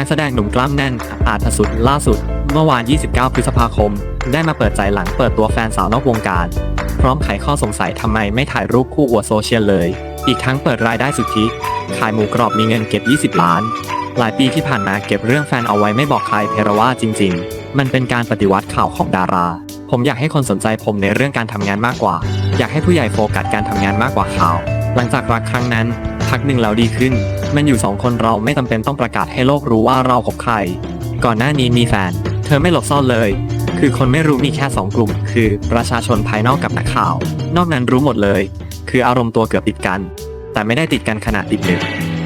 นักแสดงหนุ่มกล้ามแน่นอาจสุดล่าสุด เมื่อวาน 29 พฤษภาคม ได้มาเปิดใจหลังเปิดตัวแฟนสาวนอกวงการ พร้อมไขข้อสงสัยทำไมไม่ถ่ายรูปคู่อวดโซเชียลเลย อีกทั้งเปิดรายได้สุทธิขายหมูกรอบมีเงินเก็บ 20 ล้าน หลายปีที่ผ่านมาเก็บเรื่องแฟนเอาไว้ไม่บอกใครเพราะว่าจริง ๆ มันเป็นการปฏิวัติข่าวของดารา ผมอยากให้คนสนใจผมในเรื่องการทำงานมากกว่า อยากให้ผู้ใหญ่โฟกัสการทำงานมากกว่าข่าว หลังจากรักครั้งนั้น พักหนึ่งแล้วดีขึ้น มันอยู่สองคนเราไม่จำเป็นต้องประกาศให้โลกรู้ว่าเราคบใคร ก่อนหน้านี้มีแฟน เธอไม่หลบซ่อนเลย คือคนไม่รู้มีแค่สองกลุ่ม คือประชาชนภายนอกกับนักข่าว นอกนั้นรู้หมดเลย คืออารมณ์ตัวเกือบติดกัน แต่ไม่ได้ติดกันขนาดติดหนึ่ง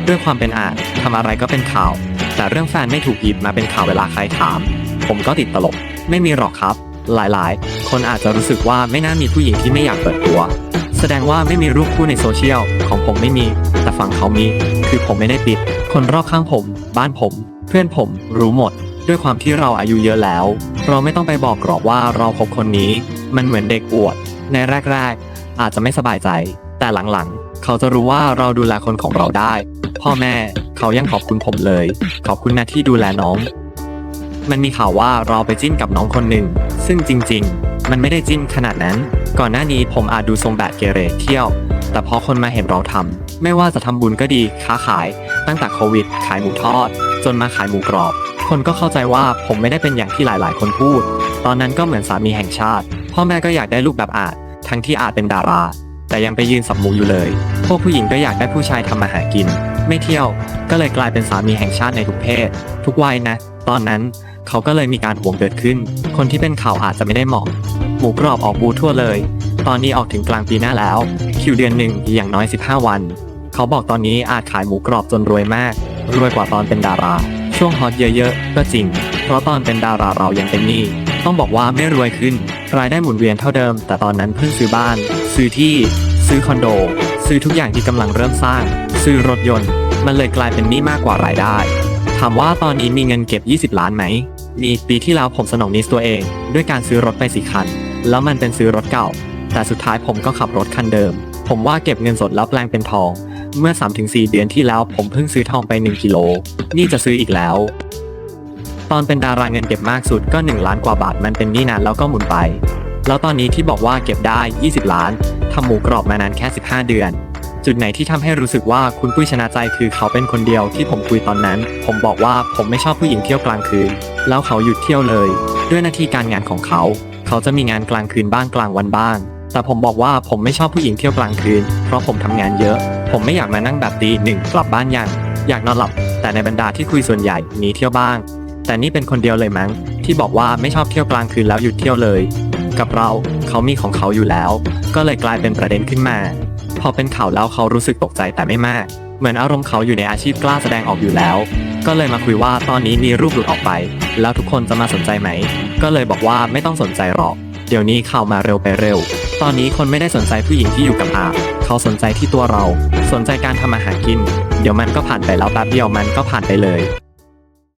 ด้วยความเป็นอาจทำอะไรก็เป็นข่าว แต่เรื่องแฟนไม่ถูกหยิบมาเป็นข่าวเวลาใครถาม ผมก็ติดตลก ไม่มีหรอกครับ หลายๆ คนอาจจะรู้สึกว่าไม่น่ามีผู้หญิงที่ไม่อยากเปิดตัว ดงว่าไม่มีรูปคู่ในโซเชียลของผมไม่มี แต่ฝั่งเขามี คือผมไม่ได้ปิด คนรอบข้างผม บ้านผม เพื่อนผมรู้หมด ด้วยความที่เราอายุเยอะแล้ว เราไม่ต้องไปบอกกรอบว่าเราคบคนนี้ มันเหมือนเด็กอวด ในแรกๆ อาจจะไม่สบายใจ แต่หลังๆ เขาจะรู้ว่าเราดูแลคนของเราได้ พ่อแม่เขายังขอบคุณผมเลย ขอบคุณนะที่ดูแลน้อง มันมีข่าวว่าเราไปจิ้นกับน้องคนหนึ่งซึ่งจริง ๆ มันไม่ได้จิ้นขนาดนั้น ก่อนหน้านี้ผมอาจดูทรงแบบเกเรเที่ยว แต่พอคนมาเห็นเราทำไม่ว่าจะทำบุญก็ดีค้าขาย ตั้งแต่โควิด ขายหมูทอด จนมาขายหมูกรอบ คนก็เข้าใจว่าผมไม่ได้เป็นอย่างที่หลาย ๆ คนพูด ตอนนั้นก็เหมือนสามีแห่งชาติ พ่อแม่ก็อยากได้ลูกแบบอาจทั้งที่อาจเป็นดารา แต่ยังไปยืนสับหมูอยู่เลย พวกผู้หญิงก็อยากได้ผู้ชายทำมาหากิน ไม่เที่ยว ก็เลยกลายเป็นสามีแห่งชาติในทุกเพศ ทุกวัยนะ ตอนนั้นเขาก็เลยมีการห่วงเกิดขึ้น คนที่เป็นข่าวอาจจะไม่ได้เหมาะ มูกรอบออกบูทั่วเลย ตอนนี้ออกถึงกลางปีหน้าแล้ว คิวเดือนหนึ่งอย่างน้อย 15 วัน เขาบอกตอนนี้อาจขายหมูกรอบจนรวยมาก รวยกว่าตอนเป็นดารา ช่วงฮอตเยอะๆ ก็จริง เพราะตอนเป็นดาราเรายังเป็นหนี้ ต้องบอกว่าไม่รวยขึ้น รายได้หมุนเวียนเท่าเดิม แต่ตอนนั้นเพิ่งซื้อบ้าน ซื้อที่ ซื้อคอนโด ซื้อทุกอย่างที่กำลังเริ่มสร้าง ซื้อรถยนต์ มันเลยกลายเป็นหนี้มากกว่ารายได้ ถามว่าตอนนี้มีเงินเก็บ 20 ล้านไหมมีปีที่แล้วผมสนองนิสตัวเอง ด้วยการซื้อรถไปสี่คัน แล้วมันเป็นซื้อรถเก่า แต่สุดท้ายผมก็ขับรถคันเดิม ผมว่าเก็บเงินสดแล้วแปลงเป็นทอง เมื่อ 3-4 เดือนที่แล้วผมเพิ่งซื้อทองไป 1กิโล นี่จะซื้ออีกแล้ว ตอนเป็นดาราเงินเก็บมากสุดก็ 1 ล้านกว่าบาทมันเป็นนี้นานแล้วก็หมุนไป แล้วตอนนี้ที่บอกว่าเก็บได้ 20 ล้านทำหมูกรอบมานานแค่ 15 เดือนจุดไหนที่ทำให้รู้สึกว่าคุณปุ้ยชนะใจคือเขาเป็นคนเดียวที่ผมคุยตอนนั้น ผมบอกว่าผมไม่ชอบผู้หญิงเที่ยวกลางคืน แล้วเขาหยุดเที่ยวเลย ด้วยหน้าที่การงานของเขา เขาจะมีงานกลางคืนบ้างกลางวันบ้าง แต่ผมบอกว่าผมไม่ชอบผู้หญิงเที่ยวกลางคืน เพราะผมทำงานเยอะ ผมไม่อยากมานั่งแบบตีหนึ่งกลับบ้านยังอยากนอนหลับ แต่ในบรรดาที่คุยส่วนใหญ่หนีเที่ยวบ้าง แต่นี่เป็นคนเดียวเลยมั้ง ที่บอกว่าไม่ชอบเที่ยวกลางคืนแล้วหยุดเที่ยวเลย กับเราเขามีของเขาอยู่แล้ว ก็เลยกลายเป็นประเด็นขึ้นมา พอเป็นข่าวแล้วเขารู้สึกตกใจแต่ไม่มาก เหมือนอารมณ์เขาอยู่ในอาชีพกล้าแสดงออกอยู่แล้ว ก็เลยมาคุยว่าตอนนี้มีรูปหลุดออกไป แล้วทุกคนจะมาสนใจไหม ก็เลยบอกว่าไม่ต้องสนใจหรอก เดี๋ยวนี้ข่าวมาเร็วไปเร็ว ตอนนี้คนไม่ได้สนใจผู้หญิงที่อยู่กับอาเขาสนใจที่ตัวเรา สนใจการทำอาหารกิน เดี๋ยวมันก็ผ่านไปแล้วแป๊บเดียวมันก็ผ่านไปเลย